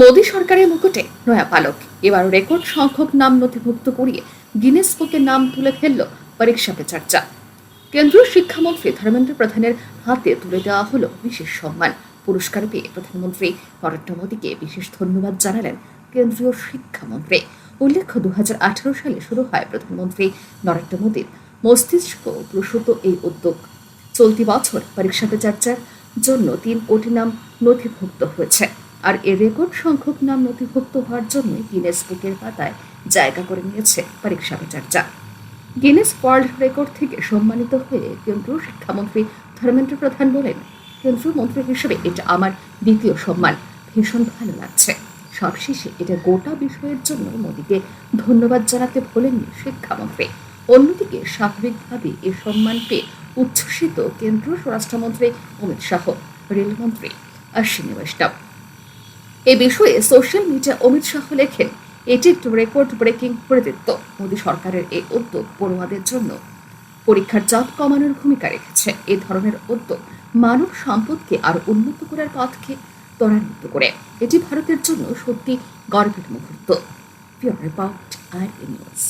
মোদী সরকারের মুকুটে নয়া পালক। এবার রেকর্ড সংখ্যক নাম নথিভুক্ত করিয়ে গিনেস বুকে নাম তুলে ফেলল পরীক্ষা পে চর্চা। কেন্দ্রীয় শিক্ষামন্ত্রী ধর্মেন্দ্র প্রধানের হাতে তুলে দেওয়া হলো বিশেষ সম্মান। পুরস্কার পেয়ে প্রধানমন্ত্রী নরেন্দ্র মোদীকে বিশেষ ধন্যবাদ জানালেন কেন্দ্রীয় শিক্ষামন্ত্রী। উল্লেখ্য দু হাজার আঠারো সালে শুরু হয় প্রধানমন্ত্রী নরেন্দ্র মোদীর মস্তিষ্ক প্রসূত এই উদ্যোগ। চলতি বছর পরীক্ষা পে চর্চার জন্য তিন কোটি নাম নথিভুক্ত হয়েছে। আর এর রেকর্ড সংখ্যক নাম নথিভুক্ত হওয়ার জন্য গিনেস বুকের পাতায় জায়গা করে নিয়েছে পরীক্ষা পে গিনেস ওয়ার্ল্ড রেকর্ড থেকে সম্মানিত হয়ে কেন্দ্রীয় শিক্ষামন্ত্রী ধর্মেন্দ্র প্রধান বলেন, কেন্দ্রীয় মন্ত্রী হিসেবে এটা আমার দ্বিতীয় সম্মান। ভীষণ ভালো লাগছে। সবশেষে এটা গোটা বিষয়ের জন্য মোদীকে ধন্যবাদ জানাতে ভোলেননি শিক্ষামন্ত্রী। অন্যদিকে স্বাভাবিকভাবে এ সম্মান পেয়ে উচ্ছ্বসিত কেন্দ্রীয় স্বরাষ্ট্রমন্ত্রী অমিত শাহ, রেলমন্ত্রী অশ্বিনী বৈষ্ণব। এ বিষয়ে সোশ্যাল মিডিয়া অমিত শাহ লেখেন, এটি একটি রেকর্ড ব্রেকিং কৃতিত্ব মোদী সরকারের এই উদ্যোগ পড়ুয়াদের জন্য। পরীক্ষার চাপ কমানোর ভূমিকা রেখেছে। এ ধরনের উদ্যোগ মানব সম্পদকে আরও উন্নত করার পথকে ত্বরান্বিত করে। এটি ভারতের জন্য সত্যি গর্বের মুহূর্ত। পিওর রিপোর্ট আর নিউজ।